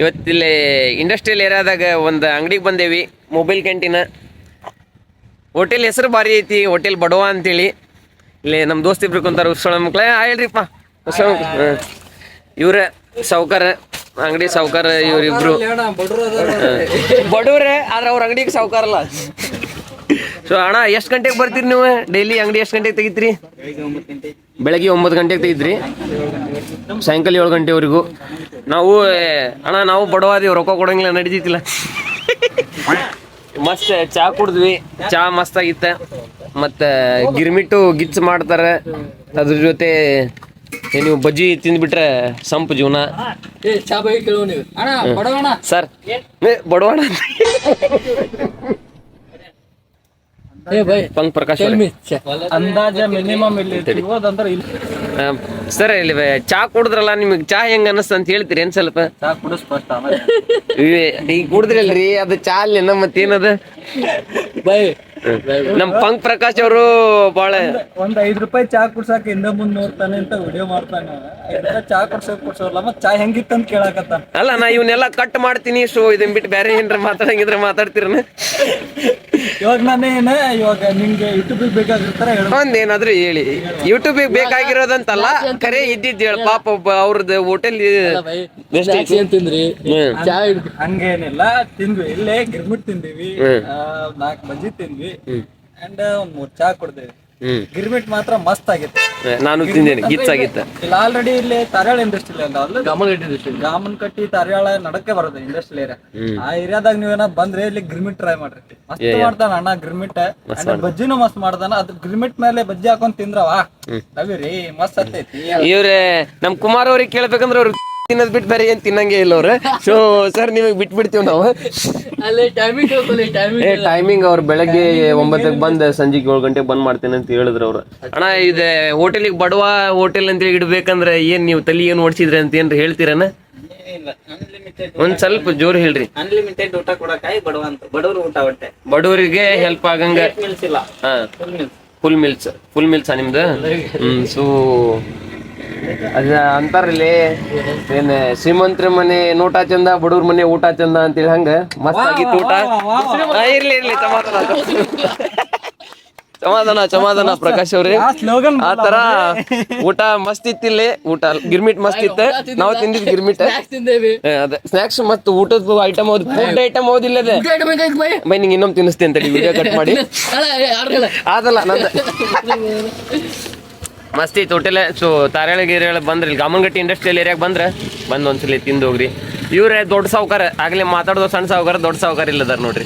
ಇವತ್ತಿಲ್ಲಿ industrial ಏರಿಯಾದಾಗ ಒಂದು ಅಂಗಡಿಗೆ ಬಂದೇವಿ mobile canteen hotel ಹೆಸರು ಭಾರಿ ಐತಿ ಹೋಟೆಲ್ ಬಡವ ಅಂತೇಳಿ. ಇಲ್ಲಿ ನಮ್ಮ ದೋಸ್ತ ಇಬ್ರು ಕುಂತಾರ ಉಸ್ಸಳ ಮಕ್ಳ. ಹೇಳ್ರಿಪ್ಪ. ಉಸ್ಸಳ ಇವ್ರ ಸಾವ್ಕಾರ ಅಂಗಡಿ ಸಾವುಕಾರ ಇವ್ರಿಬ್ರು. ಬಡವ್ರೆ ಆದ್ರೆ ಅವ್ರ ಅಂಗಡಿಗೆ ಸಾವ್ಕಾರಲ್ಲ. ಸೊ ಅಣ್ಣ ಎಷ್ಟು ಗಂಟೆಗೆ ಬರ್ತೀರಿ ನೀವು? ಡೈಲಿ ಅಂಗಡಿ ಎಷ್ಟು ಗಂಟೆಗೆ ತೆಗಿತ್ರಿ? ಬೆಳಗ್ಗೆ ಒಂಬತ್ತು ಗಂಟೆಗೆ ತೆಗಿದ್ರಿ ಸಾಯಂಕಾಲ ಏಳು ಗಂಟೆವರೆಗೂ. ನಾವು ಅಣ್ಣ ನಾವು ಬಡವಾದಿ ರೊಕ್ಕ ಕೊಡಂಗಿಲ್ಲ ನಡೀತಿಲ್ಲ ಮಸ್ತ್ ಚಾ ಕುಡಿದ್ವಿ. ಚಾ ಮಸ್ತ್ ಆಗಿತ್ತ. ಮತ್ತೆ ಗಿರ್ಮಿಟ್ಟು ಗಿಚ್ಚು ಮಾಡ್ತಾರೆ. ಅದ್ರ ಜೊತೆ ನೀವು ಬಜ್ಜಿ ತಿಂದ್ಬಿಟ್ರೆ ಸಂಪ್ ಜೀವನ. ಸರ್ ಏ, ಬಡವಣ್ಣ ಏ ಬೈ. ಪಂಕ್ ಪ್ರಕಾಶ್ ಅಂದಾಜ ಮಿನಿಮಮ್ ಇಲ್ಲಿ ಸಿಗೋದಂದ್ರೆ ಇಲ್ಲಿ ಸರ್ ಇಲ್ಲಿ ಚಾ ಕುಡಿದ್ರಲ್ಲ ನಿಮಗೆ ಚಾ ಹೆಂಗ ಅನಸ್ತ ಅಂತ ಹೇಳ್ತೀರಿ ಏನ್ ಸ್ವಲ್ಪ? ಚಾ ಕುಡಿಸ್ ಫಸ್ಟ್ ಆಮೇಲೆ. ಇವೆ- ಈಗ ಕುಡಿದ್ರಲ್ರಿ ಅದು ಚಾ ಅಲ್ಲೇನ ಮತ್ತೇನದ? ಬೈ. ನಮ್ ಪಂಕ್ ಪ್ರಕಾಶ್ ಅವರು ಬಹಳ ಒಂದ್ ಐದ್ ರೂಪಾಯಿ ಚಾ ಕುಡ್ಸಾಕ ಹಿಂದೆ ಮುಂದ್ ನೋಡ್ತಾನೆ ಅಂತ ವಿಡಿಯೋ ಮಾಡ್ತಾನೆ ಚಾ ಕುಡ್ಸಕ್ ಕುಡ್ಸೋರ್ಲ ಮತ್ ಚಾ ಹೆಂಗಿತ್ತಂತ ಕೇಳಾಕತ್ತ. ಅಲ್ಲ ನಾ ಇವನ್ನೆಲ್ಲ ಕಟ್ ಮಾಡ್ತೀನಿ ಸೊ ಇದನ್ ಬಿಟ್ಟು ಬೇರೆ ಏನ್ರ ಮಾತಾಡಂಗಿದ್ರೆ ಮಾತಾಡ್ತೀರನ? ಇವಾಗ ನಾನೇನ ಇವಾಗ ನಿಮ್ಗೆ ಯೂಟ್ಯೂಬ್ ಬೇಕಾಗಿರ್ತಾರ ಒಂದ್ ಒಂದೇನಾದ್ರೂ ಹೇಳಿ. ಯೂಟ್ಯೂಬ್ ಬೇಕಾಗಿರೋದಂತಲ್ಲ ಕರೆ ಇದ್ದಿದ್ದು ಹೇಳ. ಪಾಪ ಒಬ್ಬ ಅವ್ರದ್ದು ಹೋಟೆಲ್ ಏನ್ ತಿಂದ್ರಿ? ಹಂಗೇನಿಲ್ಲ ತಿಂದ್ವಿ. ಇಲ್ಲೇ ಗಿರ್ಮಿಟ್ ತಿಂದಿವಿ. ನಾಲ್ಕು ಬಜ್ಜಿ ತಿಂದ್ವಿ. ಅಂಡ್ ಒಂದ್ ಮೂರ್ ಚಾ ಕೊಡ್ತೇವೆ ಗಿರ್ಮಿಟ್ ಮಾತ್ರ ಮಸ್ತ್ ಆಗಿತ್ತು. ನಾನು ತಿಂದೇನೆ ಗಿಚ್ಚಾಗಿತ್ತ ಇಲ್ಲ ಆಲ್ರೆಡಿ ಇಲ್ಲಿ ತರಳ ಇಂಡಸ್ಟ್ರಿ ಅಲ್ಲ ಅಲ್ಲಿ ಗಾಮನ್ ಗಾಮನ್ ಕಟ್ಟಿ ತರಳ ನಡಕ್ಕೆ ಬರುತ್ತೆ ಇಂಡಸ್ಟ್ರಿ ಏರಿಯಾ ಆ ಏರಿಯಾದಾಗ ನೀವೇನ ಬಂದ್ರೆ ಇಲ್ಲಿ ಗ್ರಿಮಿಟ್ ಟ್ರೈ ಮಾಡ್ರಿ. ಮಸ್ತ್ ಮಾಡ್ತಾನ ಅಣ್ಣ ಗ್ರಿಮಿಟ್ ಬಜ್ಜಿನೂ ಮಸ್ತ್ ಮಾಡ್ತಾನ. ಅದ್ ಗ್ರಿಮಿಟ್ ಮೇಲೆ ಬಜ್ಜಿ ಹಾಕೊಂಡ್ ತಿಂದ್ರವಾ? ನವಿರಿ ಮಸ್ತ್ ಹತ್ತೈತಿ. ಇವ್ರೆ ನಮ್ ಕುಮಾರ್ ಅವ್ರಿಗೆ ಕೇಳ್ಬೇಕಂದ್ರೆ ಅವ್ರು ತಿನ್ನೋದ್ ಬಿಟ್ಟು ಬೇರೆ ಏನ್ ತಿನ್ನಂಗೆ ಇಲ್ಲ ಅವ್ರೆ. ಸೊ ಸರ್ ನಿಮಗೆ ಬಿಟ್ಬಿಡ್ತೀವಿ ನಾವು. ಟೈಮಿಂಗ್ ಟೈಮಿಂಗ್ ಏ ಟೈಮಿಂಗ್ ಅವ್ರು ಬೆಳಗ್ಗೆ ಒಂಬತ್ತಕ್ಕೆ ಬಂದ್ ಸಂಜೆ ಏಳು ಗಂಟೆಗೆ ಬಂದ್ ಮಾಡ್ತೇನೆ ಅಂತ ಹೇಳಿದ್ರು ಅವ್ರು. ಅಣ್ಣ ಇದೆ ಹೋಟೆಲಿಗೆ ಬಡವ ಹೋಟೆಲ್ ಅಂತ ಇಡ್ಬೇಕಂದ್ರೆ ಏನ್ ನೀವು ತಲೆ ಏನ್ ಓಡಿಸಿದ್ರಿ ಅಂತ ಏನ್ರಿ ಹೇಳ್ತೀರನ? ಒಂದ್ ಸ್ವಲ್ಪ ಜೋರ್ ಹೇಳ್ರಿ. ಅನ್ಲಿಮಿಟೆಡ್ ಊಟ ಕೊಡಕಾಯಿ ಬಡವ ಅಂತ ಬಡವರು ಊಟ ಹೊಟ್ಟೆ. ಬಡವರಿಗೆ ಹೆಲ್ಪ್ ಆಗಂಗ ಮೀಲ್ಸ್ ಇಲ್ಲ. Full meals full meals full ಮಿಲ್ಸಾ ನಿಮ್ದು? ಹ್ಮ್ ಸೊ ಅದ ಅಂತಾರಲ್ಲಿ ಏನ್ ಶ್ರೀಮಂತ್ರ ಮನೆ ನೋಟ ಚಂದ ಬಡವ್ರ ಮನೆ ಊಟ ಚಂದ ಅಂತೇಳಿ ಹಂಗ ಮಸ್ತ್ ಆಗಿತ್ತು ಊಟ. ಇರ್ಲಿ ಇರ್ಲಿ ಸಮಾಧಾನ ಸಮಾಧಾನ ಸಮಾಧಾನ ಪ್ರಕಾಶ್ ಅವ್ರಿ. ಆ ತರ ಊಟ ಮಸ್ತ್ ಇತ್ತಿಲ್ಲಿ ಊಟ ಗಿರ್ಮಿಟ್ ಮಸ್ತ್ ಇತ್ತೆ. ನಾವು ತಿಂದಿದ್ ಗಿರ್ಮಿಟ್. ತಿಂದೇವಿ. ಏ, ಅದೇ. ಸ್ನಾಕ್ಸ್ ಮತ್ತು ಊಟದ ಐಟಮ್ ಹೌದು. ಫುಡ್ ಐಟಮ್ ಹೌದಿಲ್ಲ ಅದೇ ಬೈ ನಿಂಗೆ ಇನ್ನೊಮ್ಮೆ ತಿನ್ನಿಸ್ತೀನಿ ತಡಿ ವಿಡಿಯೋ ಕಟ್ ಮಾಡಿ. ಆದಲ್ಲ ನಂದ. ಮಸ್ತ್ ಐತಿ ಹೋಟೆಲ್ ಸೊ, ತಾರಾಳ ಗಿರಿಯಾಳ ಬಂದ್ರೆ ಇಲ್ಲಿ ಗಾಮನ್ಗಟ್ಟಿ ಇಂಡಸ್ಟ್ರಿಯಲ್ ಏರಿಯಾಗೆ ಬಂದ್ರೆ ಬಂದು ಒಂದ್ಸಲಿ ತಿಂದು ಹೋಗ್ರಿ. ಇವರೇ ದೊಡ್ಡ ಸಾವುಕಾರ, ಆಗಲೇ ಮಾತಾಡೋದು ಸಣ್ಣ ಸಾವುಕಾರ, ದೊಡ್ಡ ಸಾವುಕಾರ ಇಲ್ಲದಾರ ನೋಡ್ರಿ.